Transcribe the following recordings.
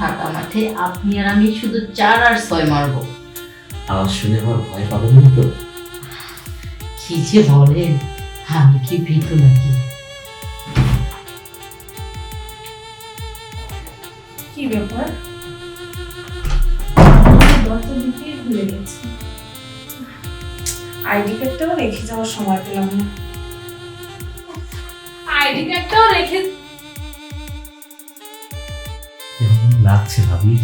ফাঁকা মাঠে আপনি আর আমি শুধু চার আর ছয় মারবো। আওয়াজ শুনে আমার ভয় পাবেন না তো? কি যে বলেন আমি কি ভীতু নাকি? কি ব্যাপার? দরজা দিতে ভুলে গেছি। আইডি কার্ডটাও রেখে যাওয়ার সময় পেলাম না। আইডি কার্ডটাও রেখে লাগছে ভাবি।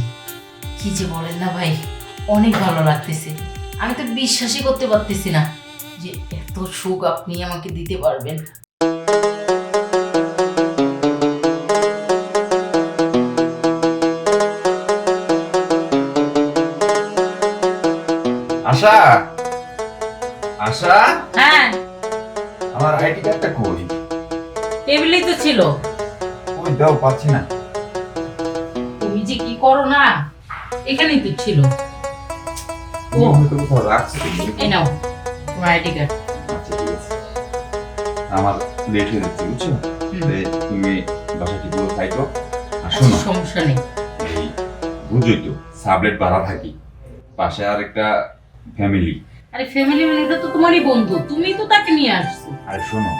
কি যে বলেন না ভাই অনেক ভালো লাগতেছে। আমি তো বিশ্বাসই করতে পারতেছি না যে এত সুখ আপনি আমাকে দিতে পারবেন। আশা? আশা? হ্যাঁ। আমার আইডি কার্ডটা কই? টেবিলেই তো ছিল। ওই দাও পাচ্ছি না। করো না এখানেই তো ছিল। ও। ও হয়তো কোথাও রাখছি। এই নাও তোমার আইডি কার্ড আচ্ছা আমার লেট হয়ে যাচ্ছে বুঝছ? তুমি বাসা ঠিক মতো খাইতো আর শোনো সমস্যা নেই। বুঝোই তো সাবলেট বাড়া থাকি। পাশে আর একটা ফ্যামিলি আরে ফ্যামিলি মানে এটা তো তোমারই বন্ধু তুমি তো তাকে নিয়ে আসছো। আর শোনো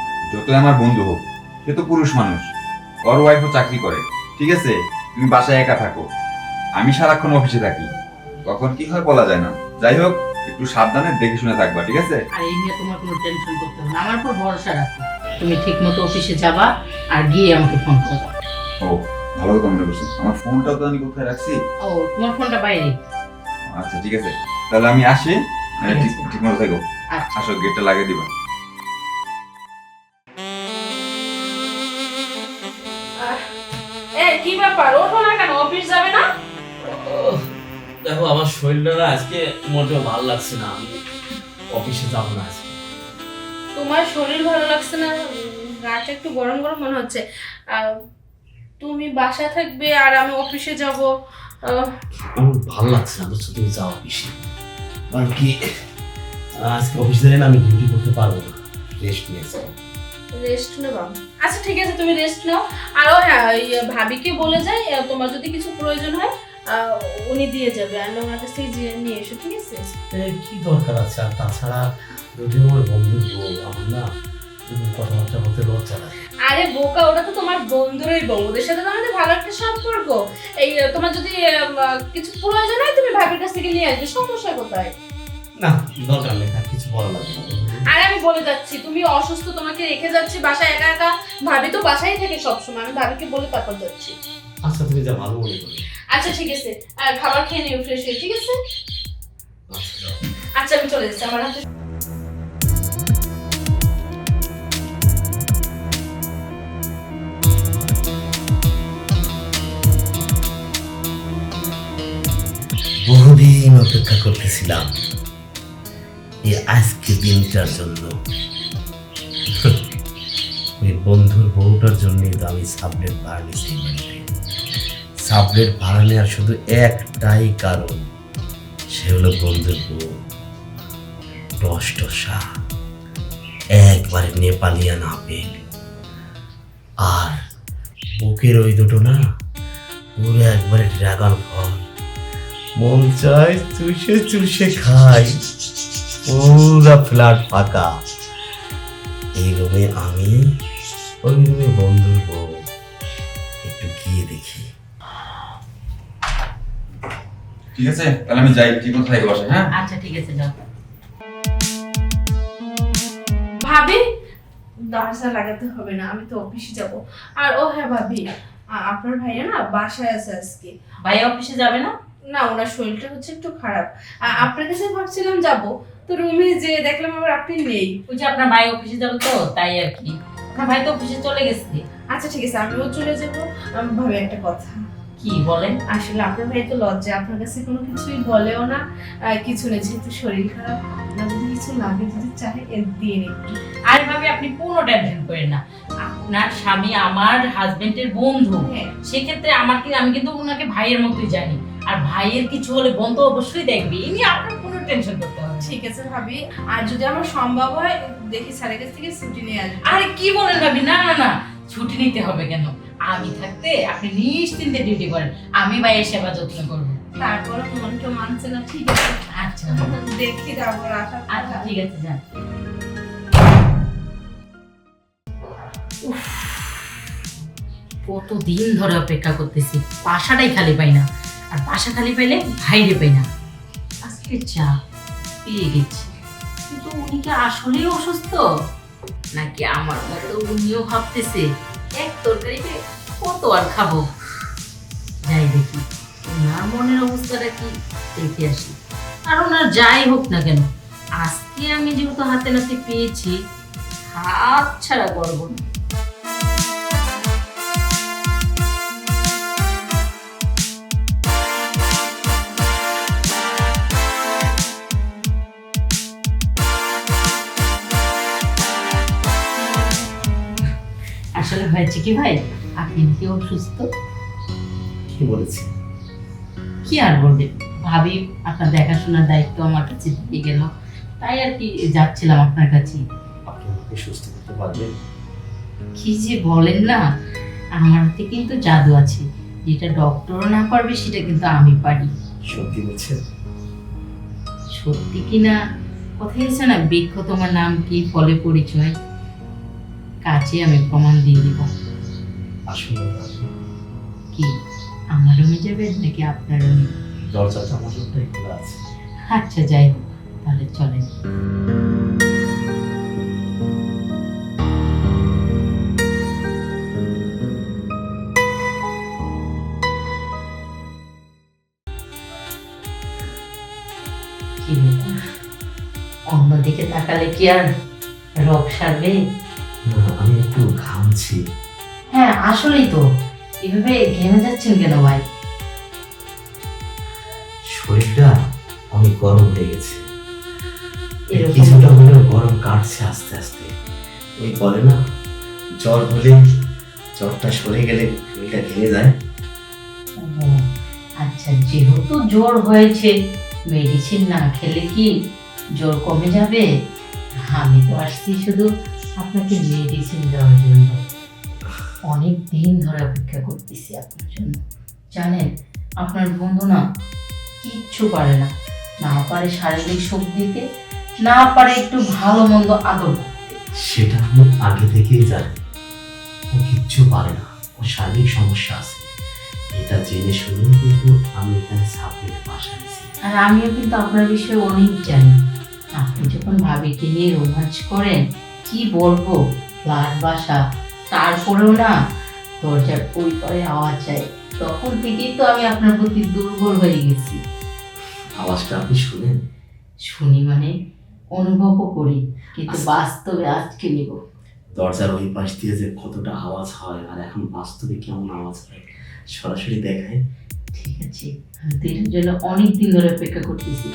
আমার বন্ধু হোক সে তো পুরুষ মানুষ। ওর ওয়াইফও চাকরি করে ঠিক আছে? তুমি বাসায় একা থাকো। আমি সারাক্ষণ অফিসে থাকি। কখন কি হয় বলা যায় না। যাই হোক একটু সাবধানে দেখে শুনে থাকবা ঠিক আছে? আর এই নিয়ে তোমার কোনো টেনশন করতে হবে না। আমার উপর ভরসা রাখো। তুমি ঠিক মতো অফিসে যাবা আর গিয়ে আমাকে ফোন করবা ও ভালো কথা মনে করছ আমার ফোনটাও তো আমি কোথায় রাখছি? ও তোমার ফোনটা বাইরে। আচ্ছা ঠিক আছে। তাহলে আমি আসি। ঠিক মতো থাকো। আচ্ছা। আসো গেটটা লাগিয়ে দিবা। কি ব্যাপার? ওঠো না কেন? অফিস যাবে না? দেখো আমার শরীরটা না আজকে মোটেও ভালো লাগছে না। আমি অফিসে যাব না আজকে। তোমার শরীর ভালো লাগছে না? গাটা একটু গরম গরম মনে হচ্ছে। আহ, তুমি বাসা থাকবে আর আমি অফিসে যাব। আমার ভালো লাগছে না বুঝছ? তুমি যাও অফিসে। কারণ কি? আজকে অফিসে যাই না আমি ডিউটি করতে পারব না। রেস্ট নিয়েছি রেস্ট নেবা। আচ্ছা ঠিক আছে তুমি রেস্ট নাও। আর ও হ্যাঁ ভাবিকে বলে যাই তোমার যদি কিছু প্রয়োজন হয় উনি দিয়ে যাবে আর ওনার কাছ থেকে যে- নিয়ে এসো ঠিক আছে? কি দরকার আছে? আর তাছাড়া যদিও আমার বন্ধুর বউ আমার না কথাবার্তা বলতে লজ্জা লাগে। আরে বোকা ওটা তো তোমার বন্ধুরই বউ ওদের সাথে তো আমাদের ভালো একটা সম্পর্ক। এই তোমার যদি কিছু প্রয়োজন হয় তুমি ভাবির কাছ থেকে নিয়ে আসবে সমস্যা কোথায়? না দরকার নেই আর কিছু বলা লাগবে আর আমি বলে যাচ্ছি তুমি অসুস্থ তোমাকে রেখে যাচ্ছি বাসায় একা একা। ভাবি তো বাসায় থেকে সবসময় আমি ভাবিকে বলে তারপর যাচ্ছি। আচ্ছা তুমি যা ভালো মনে করি আচ্ছা ঠিক আছে। খাবার খেয়ে নিও ফ্রেশ হয়ে, ঠিক আছে? আচ্ছা আমি চলে যাচ্ছি, আমার হাতে বহুদিন অপেক্ষা করতেছিলাম এই আজকে দিনটার জন্য। বন্ধুর বউটার জন্যই তো আমি সাবলেট নিয়েছি এই বাড়িতে সাবলেট ভাড়া নেওয়ার শুধু একটাই কারণ, সে হলো বন্ধুর বউ। একবারে নেপালিয়ান আপেল আর বুকের ওই দুটো না, পুরো একবারে ড্রাগন ফল। মন চায় চুষে চুষে খাই, পুরা ফ্ল্যাট ফাঁকা। এই রুমে আমি, ওই রুমে বন্ধুর বউ। একটু গিয়ে দেখি। ঠিক আছে? তাহলে আমি যাই ঠিক মতো থাকো বাসায় হ্যাঁ? আচ্ছা ঠিক আছে যাও। ভাবি? দরজা লাগাতে হবে না আমি তো অফিসে যাব। আর ও হ্যাঁ ভাবি আপনার ভাইয়া না বাসায় আছে আজকে। ভাই অফিসে যাবে না? না ওনার শরীরটা হচ্ছে একটু খারাপ। আপনার কাছে ভাবছিলাম যাব তো রুমে যে দেখলাম আবার আপনি নেই। ওই যে আপনার ভাই অফিসে যাবে তো তাই আর কি। আপনার ভাই তো অফিসে চলে গেছে। আচ্ছা ঠিক আছে আমিও চলে যাব। আম, ভাবি একটা কথা। কি বলেন? আসলে আপনার ভাই তো লজ্জা আপনার কাছে কোনো কিছুই বলেও না। কিছু নেই যেহেতু শরীর খারাপ আপনার যদি কিছু লাগে যদি এ দিয়ে নিন। আর ভাবে আপনি কোনো টেনশন করেন না। আপনার স্বামী আমার হাজবেন্ডের বন্ধু। হ্যাঁ। সেক্ষেত্রে আমার কি আমি কিন্তু ওনাকে ভাইয়ের মতোই জানি। আর ভাইয়ের কিছু হলে বন্ধু অবশ্যই দেখবে। ইনি আপনার কোনো টেনশন করতে হবে ঠিক আছে ভাবি। আর যদি আমার সম্ভব হয় দেখি স্যারের কাছ থেকে ছুটি নিয়ে আসব। আরে কি বলেন ভাবি? না না না। ছুটি নিতে হবে কেন? আমি থাকতে আপনি নিশ্চিন্তে ডিউটি করেন। আমি ভাইয়ের সেবা যত্ন করব। তারপরে মনটা মানছে না ঠিক আছে। আচ্ছা। দেখি তারপর আশা আচ্ছা ঠিক আছে যান। কতদিন ধরে অপেক্ষা করতেছি বাসাটাই খালি পাই না। আর বাসা খালি পাইলে ভাইরে পাই না। আজকে চা পেয়ে গেছি। কিন্তু উনি কি আসলেই অসুস্থ? নাকি আমার মতো উনিও ভাবতেছে এক তরকারিতে কত আর খাব? যাই দেখি ওনার মনের অবস্থাটা কি দেখে আসি। আর ওনার যাই হোক না কেন, আজকে আমি যেহেতু হাতে নাতে পেয়েছি, হাত ছাড়া করব না। হয়েছে কি ভাই? আপনি কি অসুস্থ? কি বলেছি? কি আর বলবে ভাবি আপনার দেখাশোনার দায়িত্ব আমার কাছে দিয়ে গেল। তাই আর কি যাচ্ছিলাম আপনার কাছে। আপনি আমাকে সুস্থ করতে পারবেন? কি যে বলেন না আমার হাতে কিন্তু জাদু আছে। যেটা ডক্টরও না পারবে সেটা কিন্তু আমি পারি। সত্যি বলছেন? সত্যি কি না? কথাই আছে না বৃক্ষ তোমার নাম কি ফলে পরিচয়? কাছে আমি প্রমাণ দিয়ে দিব। যাবেন নাকি আপনার রুমে দরজাটা আমার জন্যই খোলা আছে। আচ্ছা যাই হোক তাহলে চলেন। অন্যদিকে তাকালে কি আর রোগ সারবে? না আমি একটু ঘামছি। হ্যাঁ আসলেই তো। এভাবে ঘেমে যাচ্ছেন কেন ভাই? গরম গেছে। এরকম কিছুটা হলেও গরম কাটছে আস্তে আস্তে। ওই বলে না জ্বর হলে জ্বরটা সরে গেলে শরীরটা ঘেমে যায় আচ্ছা যেহেতু জ্বর হয়েছে মেডিসিন না খেলে কি জ্বর কমে যাবে? আমি তো আসছি শুধু আপনাকে মেডিসিন দেওয়ার জন্য। অনেক দিন ধরে অপেক্ষা করতেছি আপনার জন্য। জানেন আপনার বন্ধু না কিচ্ছু পারে না। না পারে শারীরিক সুখ দিতে না পারে একটু ভালো মন্দ আদর সেটা আমি আগে থেকেই জানি। ও কিচ্ছু পারে না। ও শারীরিক সমস্যা আছে। এটা জেনে শুনেই কিন্তু আমি এখানে সাবজেক্ট বাসা নিয়েছি আর আমিও কিন্তু আপনার বিষয়ে অনেক জানি। আপনি যখন ভাবিকে নিয়ে রোমাঞ্চ করেন কি বলব? ফ্ল্যাট বাসা। তারপরেও না দরজার ওই পরে আওয়াজ যায়। তখন থেকেই তো আমি আপনার প্রতি দুর্বল হয়ে গেছি। আওয়াজটা আপনি শুনেন? শুনি মানে অনুভবও করি কিন্তু বাস্তবে আজকে নিব। দরজার ওই পাশ দিয়ে যে কতটা আওয়াজ হয় আর এখন বাস্তবে কেমন আওয়াজ হয় সরাসরি দেখায়। ঠিক আছে আমি তো এটার জন্য অনেক দিন ধরে অপেক্ষা করতেছি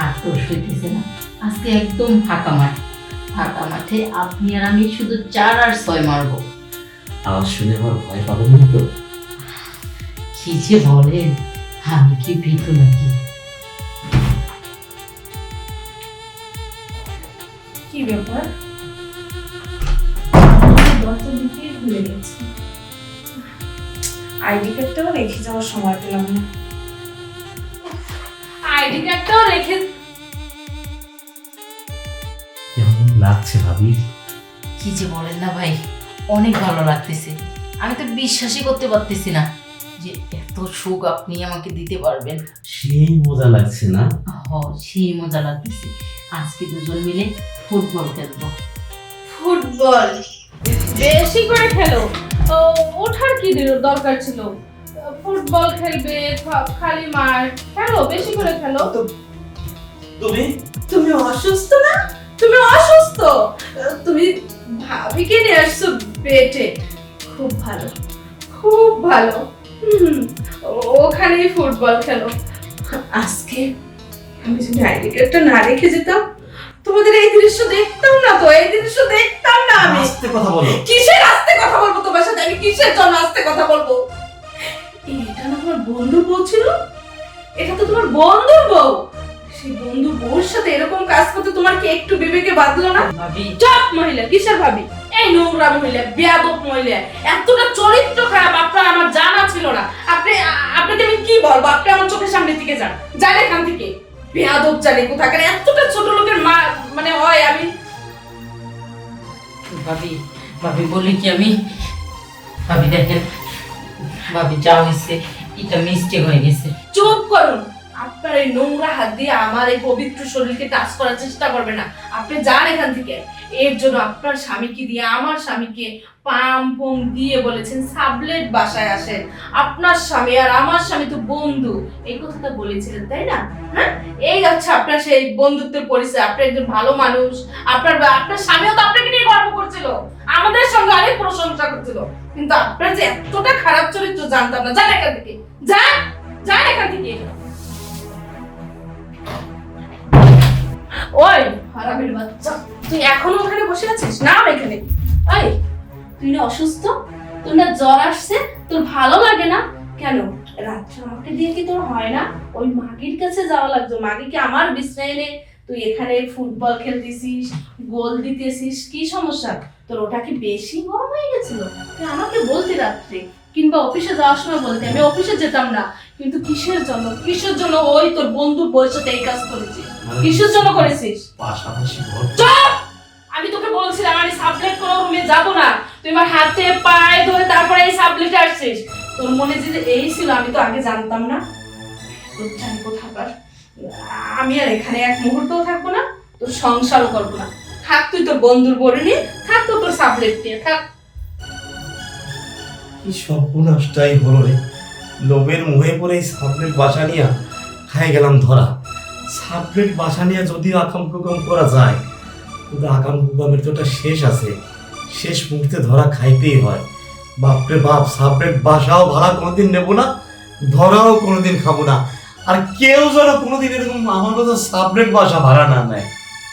আর তো সইতেছে না। আজকে একদম ফাঁকা মাঠ ফাঁকা মাঠে আপনি আর আমি শুধু চার আর ছয় মারবো। আওয়াজ শুনে আমার ভয় পাবেন না তো? কি যে বলেন আমি কি ভীতু নাকি? কি ব্যাপার? দরজা দিকে ভুলে গেছি। আইডি কার্ডটাও রেখে যাওয়ার সময় পেলাম না। আইডি কার্ডটাও রেখে কেমন লাগছে ভাবি? কি যে বলেন না ভাই অনেক ভালো লাগতেছে। আমি তো বিশ্বাসই করতে পারতেছি না যে এত সুখ আপনি আমাকে দিতে পারবেন। সেই মজা লাগছে না? হ সেই মজা লাগতেছে। আজকে দুজন মিলে ফুটবল খেলব। ফুটবল? বেশি করে খেলো? ও, ওঠার কি দিল- দরকার ছিল? ফুটবল খেলবে খালি মার। খেলো বেশি করে খেলো। তুমি? তুমি অসুস্থ না? তুমি অসুস্থ? তুমি ভাবিকে নিয়ে আসছো পেটে খুব ভালো খুব ভালো। হুম, ও- ওখানেই ফুটবল খেলো। আজকে আমি যদি আইডি কার্ডটা না রেখে যেতাম? তোমাদের এই দৃশ্য দেখতাম না তো? এই দৃশ্য দেখতাম না আমি। আস্তে কথা বলো। কিসের আস্তে কথা বলব তোমার সাথে? আমি কিসের জন্য আস্তে কথা বলব? এটা না তোমার বন্ধুর বউ ছিল? এটা তো তোমার বন্ধুর বউ। সেই বন্ধুর বউর সাথে এরকম কাজ করতে তোমার কি একটু বিবেকে বাঁধলো না? ভাবি। চপ মহিলা কিসের ভাবি? এই নোংরা মহিলা বেয়াদব মহিলা এতটা চরিত্র খারাপ আপনার আমার জানা ছিল না। আপনি আপনাকে আমি কি বলব? আপনি আমার চোখের সামনে থেকে যান। যান এখান থেকে। বেয়াদব জানি কোথাকার এতটা ছোট লোকের মা মানে হয় আমি। ভাবি ভাবি বলি কি আমি? ভাবি দেখেন ভাবি যা হয়েছে এটা মিস্টেক হয়ে গেছে। চুপ করুন। আপনার এই নোংরা হাত দিয়ে আমার এই পবিত্র শরীরকে টাচ করার চেষ্টা করবে না। আপনি যান এখান থেকে। এর জন্য আপনার স্বামীকে দিয়ে, আমার স্বামীকে পাম পম দিয়ে বলেছেন, সাবলেট বাসায় আসেন আপনার স্বামী আর আমার স্বামী তো বন্ধু। এই কথাটা বলেছিলেন, তাই না? হ্যাঁ? এই হচ্ছে আপনার সেই বন্ধুত্বের পরিচয়। আপনি একজন ভালো মানুষ। আপনার আপনার স্বামীও তো আপনাকে নিয়ে গর্ব করছিল। আমাদের সঙ্গে অনেক প্রশংসা করছিল। কিন্তু আপনার যে এতটা খারাপ চরিত্র জানতাম না। যান এখান থেকে। যান! যান এখান থেকে। ওই, হারামের বাচ্চা, তুই এখনও ওখানে বসে আছিস? নাম এখানে। এই, তুই না অসুস্থ? তোর না জ্বর আসছে? তোর ভালো লাগে না? কেন? রাত্রে আমাকে দিয়ে কি তোর হয় না? ওই মাগির কাছে যাওয়া লাগতো। মাগিকে আমার বিছনায় এনে তুই এখানে ফুটবল খেলতেছিস, গোল দিতেছিস? কি সমস্যা? তোর ওটা কি বেশি গরম হয়ে গেছিল? তুই আমাকে বলতে রাত্রে। কিংবা অফিসে যাওয়ার সময় বলতে। আমি অফিসে যেতাম না। কিন্তু কিসের জন্য? কিসের জন্য ওই তোর বন্ধুর বয়সে এই কাজ করেছিস? কিসের জন্য করেছিস? পাশাপাশি চুপ! আমি তোকে বলছিলাম আমি সাবলেট কোনো রুমে যাব না। তুই আমার হাতে পায়ে ধরে তারপরে এই সাবলেটে আসছিস। তোর মনে যে এই ছিল আমি তো আগে জানতাম না। জানি কোথাকার। আমি আর এখানে এক মুহূর্তও থাকব না তোর সংসারও করব না। থাক তুই তোর বন্ধুর বলে নিয়ে থাক তো তোর সাবলেট নিয়ে থাক। কি সর্বনাশটাই হলো রে। লোভের মুহে পড়ে এই বাসা নিয়ে খাই গেলাম ধরা। সাবলেট বাসা নিয়ে যদিও আকাম কুকাম করা যায়, কিন্তু আকাম কুকামের তো একটা শেষ আছে। শেষ মুহূর্তে ধরা খাইতেই হয়। বাপরে বাপ, সাবলেট বাসাও ভাড়া কোনোদিন নেব না, ধরাও কোনোদিন খাব না। আর কেউ যেন কোনোদিন এরকম আমার মতো সাবলেট বাসা ভাড়া না নেয়।